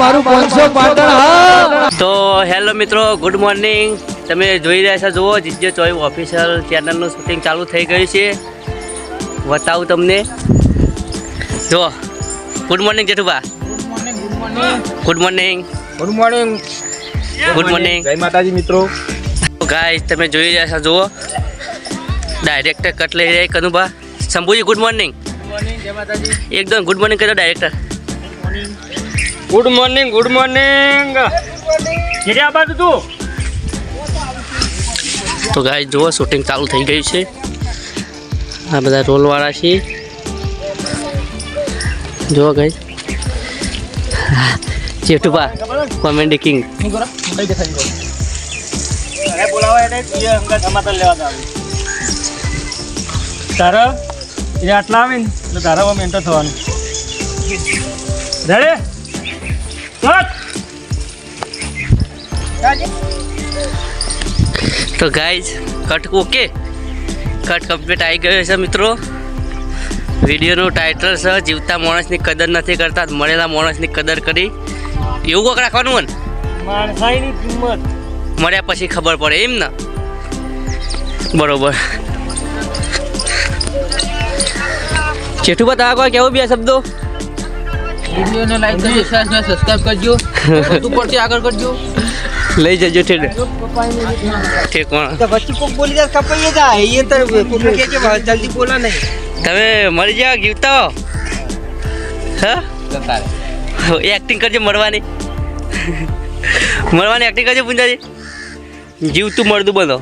મારું પાંચસો પાટણ તો હેલો મિત્રો ગુડ મોર્નિંગ. તમે જોઈ રહ્યા છો જુઓ જીજે ચોઈ ઓફિશિયલ ચેનલનું શૂટિંગ ચાલુ થઈ ગયું છે. બતાવું તમને. જુઓ good morning Jethubha. Good morning. Good morning. Good morning. જય માતાજી મિત્રો. ગાય તમે જોઈ રહ્યા છો જુઓ. ડાયરેક્ટર કટ લઈ રહ્યા કનુભા. Shambhuji good morning. એકદમ ગુડ મોર્નિંગ કર્યો director. Good morning good morning ઘેરે આ બાજુ તું. તો ગાય જુઓ શૂટિંગ ચાલુ થઈ ગયું છે. આ બધા રોલવાળા છે જુઓ ગાય જેઠુભા કોમેડી કિંગ તારા આટલા આવે ને તારા આમ એન્ટર થવાનું. રેડે તો guys cut okay cut complete આવી ગયો છે મિત્રો. વિડીયોનું ટાઇટલ છે જીવતા માણસની કદર નથી કરતા મળેલા માણસની કદર કરી. એવું કોક રાખવાનું હોય ને? માણસાઈની કિંમત. મળ્યા પછી ખબર પડે એમ ને? બરોબર. જેઠુબા તારા કોઈ કેવું બે શબ્દો? વિડીયોને લાઈક કરજો શેર અને સબસ્ક્રાઇબ કરજો વધુ પડતી આગળ કરજો. લઈ જજો ઠેક ઠીક તો વચ્ચે કોક બોલી જાય કપાઈ જાય એ તો કોક કે છે જલ્દી બોલા નહીં. તમે મરી જાઓ જીવતો હો. હા? એક્ટિંગ કરજો મળવાની. મળવાની એક્ટિંગ કરજો પૂંજાજી. જીવતું મળદું બનો.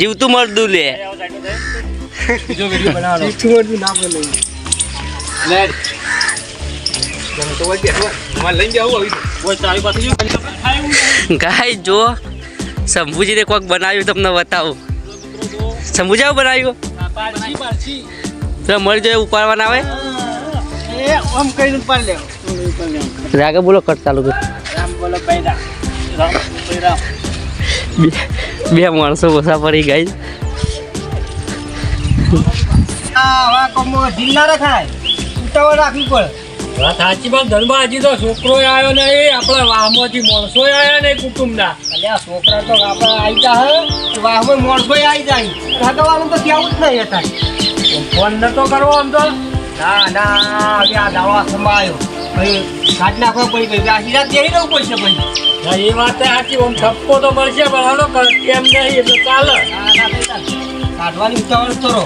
જીવતું મળદું લે. બીજો વીડિયો બનાવવાનો. ના બોલે લેડ તો ગાય જો શંભુજીને કોક બનાવ્યું, તમને બતાવું. શંભુજા બનાવ્યું? તો મળી જાય ઉપાડવાના આવે? રાગે બોલો, કટ ચાલુ બે માણસો પડી ગઈ ના રખાય. ઉતાવળ રાખવી પડે. સાચી વાત ધર્મા તો છોકરો આવ્યો નહીં આપણા વાહમાંથી માણસો આવ્યા નહીં કુટુંબના. અલ્યા છોકરા તો આપણા આવી જાય વાહમાં માણસો આવી જાય. રાગવાનું તો કેવું જ નહીં હતા ફોન નતો કરવો આમ તો. ના ના હવે આ દાવા સમાયો. ભાઈ કાઢ નાખવા પડી ગઈ આખી રાત બેસી રહેવું પડશે ભાઈ હા, એ વાત સાચી આમ ઠપકો તો મળશે પણ હાલો કેમ નહીં એટલે ચાલે. ના ના કાઢવાની ઉતાવળ કરો.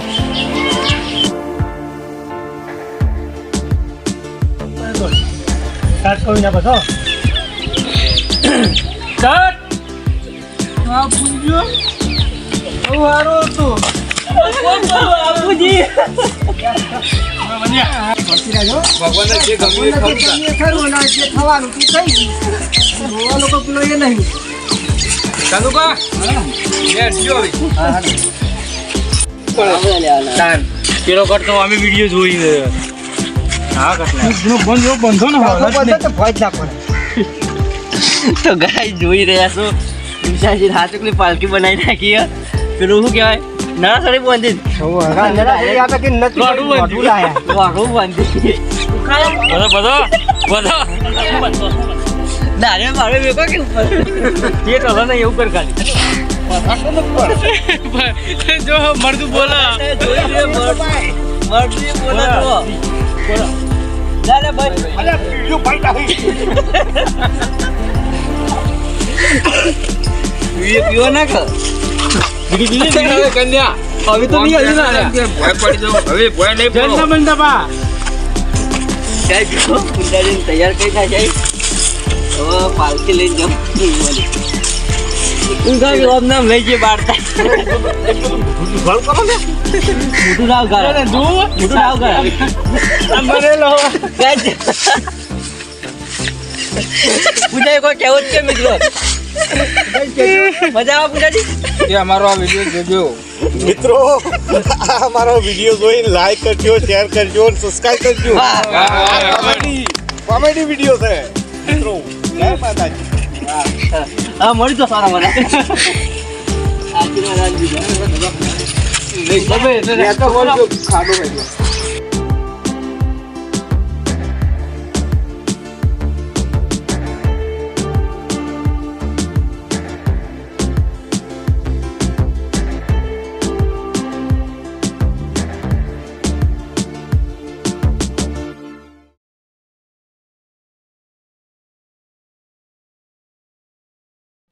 સ્ટાર્ટ કરી નાખો છો સ્ટાર્ટ આ પૂંજો બહુ સારો હતો. બાપુજી. જે ગમ્યું એ ખરું અને જે થવાનું તે થઈ ગયું લોકો પેલો એ નહીં. પેલો કરતો અમે વીડિયો જોઈ તો ભય જ ના પડે તો ગાય જોઈ રહ્યા છો વિશાજી હાથકની પાલકી બનાવી નાખી હે. પેલું શું કહેવાય ના સડી બાંધી વાઘું બાંધી બધો બધો બધો દારે મારે વેકો કે ઉપર એ તો હવે એવું કર ખાલી જો મરદું બોલા જોઈ રે બોલે તો દારે પડી પીવે પીવો ના કર કન્યા. હવે તો નહીં હજુ ના. જન્મ બંધ બા. ચાય પીવો. કુંડાળીને તૈયાર કરી નાખાય હવે પાલકી લઈને જાઉં. ઊંઘા ઓમ નામ લઈ જઈએ બાળતા મોટું રાવ ઘર મોટું રાવ ઘર મરેલો ગાય પૂજા કોઈ કેવું જ છે મિત્રો? મજા આવે પૂજાજી એ અમારો આ વીડિયો જોજો. મિત્રો આ અમારો વીડિયો જોઈને લાઈક કરજો શેર કરજો અને સબસ્ક્રાઇબ કરજો. આ કોમેડી કોમેડી વીડિયો છે. મિત્રો જય માતાજી. હા મળી તો સારા મને. ખાડો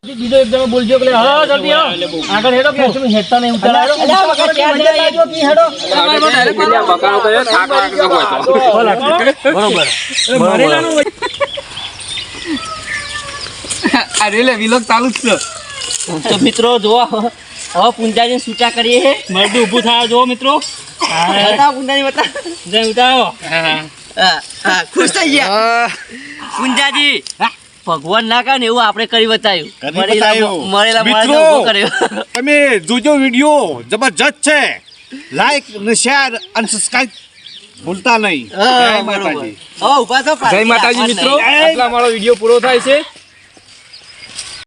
બીજો એક જણો બોલજો કે હા જલ્દી આવો આગળ હેડો કે તમે હેડતા નહીં ઉતાર હેડો અલા, વખત ચાર જણા લાગ્યો કી હેડો. બરોબર અરે લે વિલોક ચાલુ જ છે તો મિત્રો જોવા હવે પૂંજાજી સૂચા કરીએ છે મરદું ઊભું થાય જો મિત્રો બતાવો પૂંજાજી બતાવો જય ઉતારો હા, હા, ખુશ થઈ ગયા પૂંજાજી ભગવાન ના ને એવું આપણે કરી બતાવ્યું કરી મળેલા મિત્રો. તમે જોજો વીડિયો જબરજસ્ત છે. લાઈક ને શેર અને સબસ્ક્રાઇબ ભૂલતા નહીં. જય માતાજી. હવે ઊભા થો જય માતાજી મિત્રો. આટલા મારો વીડિયો પૂરો થાય છે.